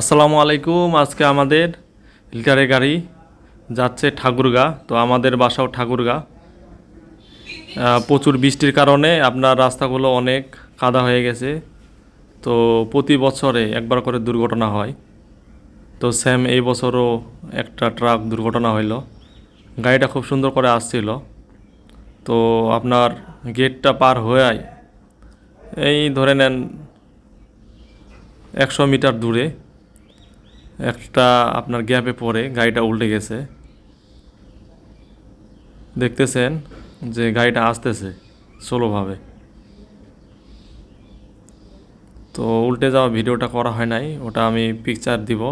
আসসালামু আলাইকুম, আজকে আমাদের লিটারের গাড়ি যাচ্ছে ঠাকুরগা, তো আমাদের বাসাও ঠাকুরগা। প্রচুর বৃষ্টির কারণে আপনার রাস্তাগুলো অনেক কাদা হয়ে গেছে। তো প্রতি বছরে একবার করে দুর্ঘটনা হয়। তো স্যাম এই বছরও একটা ট্রাক দুর্ঘটনা হইল। গাড়িটা খুব সুন্দর করে আসছিল। তো আপনার গেটটা পার হয়ে এই ধরে নেন একশো মিটার দূরে একটা আপনার গ্যাপে পড়ে, গাড়িটা উল্টে গেছে। দেখতেছেন যে গাড়িটা আসতেছে স্লোভাবে। তো উল্টে যাওয়া ভিডিওটা করা হয় নাই, ওটা আমি পিকচার দিব।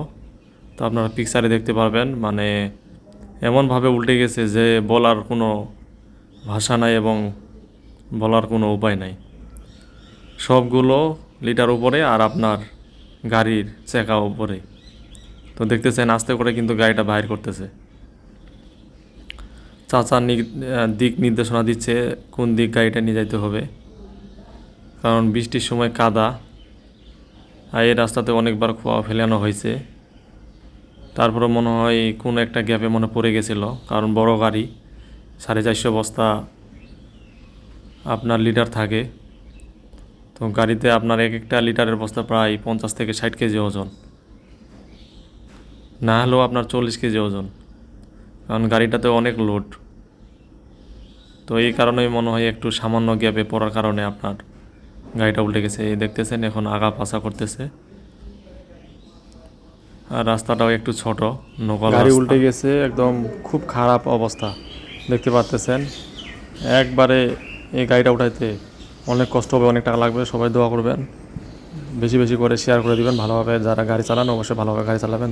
তো আপনারা পিকচারে দেখতে পারবেন মানে এমনভাবে উল্টে গেছে যে বলার কোনো ভাষা নাই এবং বলার কোনো উপায় নাই। সবগুলো লিটার উপরে আর আপনার গাড়ির চেকা উপরে। তো দেখতেছেন, আস্তে করে কিন্তু গাড়িটা বাইর করতেছে। চাচা নি- দিক নির্দেশনা দিচ্ছে, কোন দিক গাড়িটা নিয়ে যাইতে হবে। কারণ বৃষ্টির সময় কাদা, আর এই রাস্তাতে অনেকবার খোয়া ফেলানো হয়েছে। তারপরে মনে হয় কোন একটা গ্যাপে মনে পড়ে গেছিল, কারণ বড় গাড়ি, সাড়ে চারশো বস্তা আপনার লিটার থাকে। তো গাড়িতে আপনার এক একটা লিটারের বস্তা প্রায় পঞ্চাশ থেকে ষাট কেজি ওজন। না হলেও আপনার চল্লিশ কেজি ওজন। কারণ গাড়িটাতে অনেক লোড তো এই কারণেই মনে হয় একটু সামান্য গ্যাপে পড়ার কারণে আপনার গাড়িটা উল্টে গেছে। এই দেখতেছেন এখন আগা পাশা করতেছে। আর রাস্তাটাও একটু ছোট নকল গাড়ি উল্টে গেছে একদম খুব খারাপ অবস্থা। দেখতে পাচ্তেছেন একবারে এই গাড়িটা উঠাইতে অনেক কষ্ট হবে অনেক টাকা লাগবে। সবাই দোয়া করবেন। বেশি বেশি করে শেয়ার করে দিবেন। ভালোভাবে যারা গাড়ি চালান অবশ্যই ভালোভাবে গাড়ি চালাবেন।